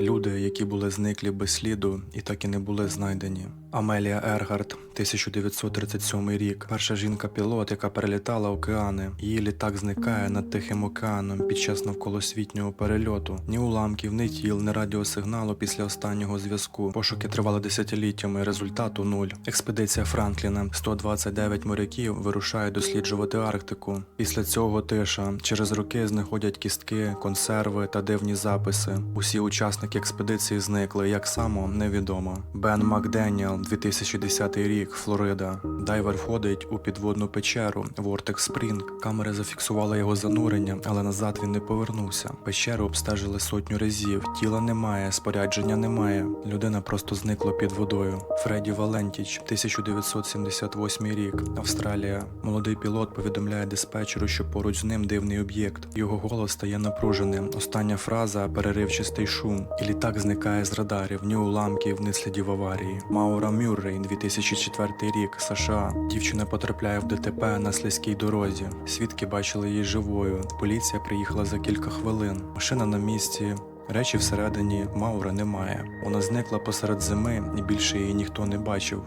Люди, які були зниклі без сліду і так і не були знайдені. Амелія Ергард, 1937 рік. Перша жінка-пілот, яка перелітала океани. Її літак зникає над Тихим океаном під час навколосвітнього перельоту. Ні уламків, ні тіл, ні радіосигналу після останнього зв'язку. Пошуки тривали десятиліттями. Результату нуль. Експедиція Франкліна. 129 моряків вирушають досліджувати Арктику. Після цього тиша. Через роки знаходять кістки, консерви та дивні записи. Усі учасники експедиції зникли. Як само невідомо. Бен Макденіел, 2010 рік, Флорида. Дайвер входить у підводну печеру Вортекс Спрінг. Камери зафіксували його занурення, але назад він не повернувся. Печеру обстежили сотню разів. Тіла немає, спорядження немає. Людина просто зникла під водою. Фредді Валентіч, 1978 рік, Австралія. Молодий пілот повідомляє диспетчеру, що поруч з ним дивний об'єкт. Його голос стає напруженим. Остання фраза переривчастий шум, і літак зникає з радарів, ні уламків, ні слідів аварії. Маура Мюррей, 2004 рік, США. Дівчина потрапляє в ДТП на слизькій дорозі. Свідки бачили її живою. Поліція приїхала за кілька хвилин. Машина на місці. Речі всередині Маура немає. Вона зникла посеред зими і більше її ніхто не бачив.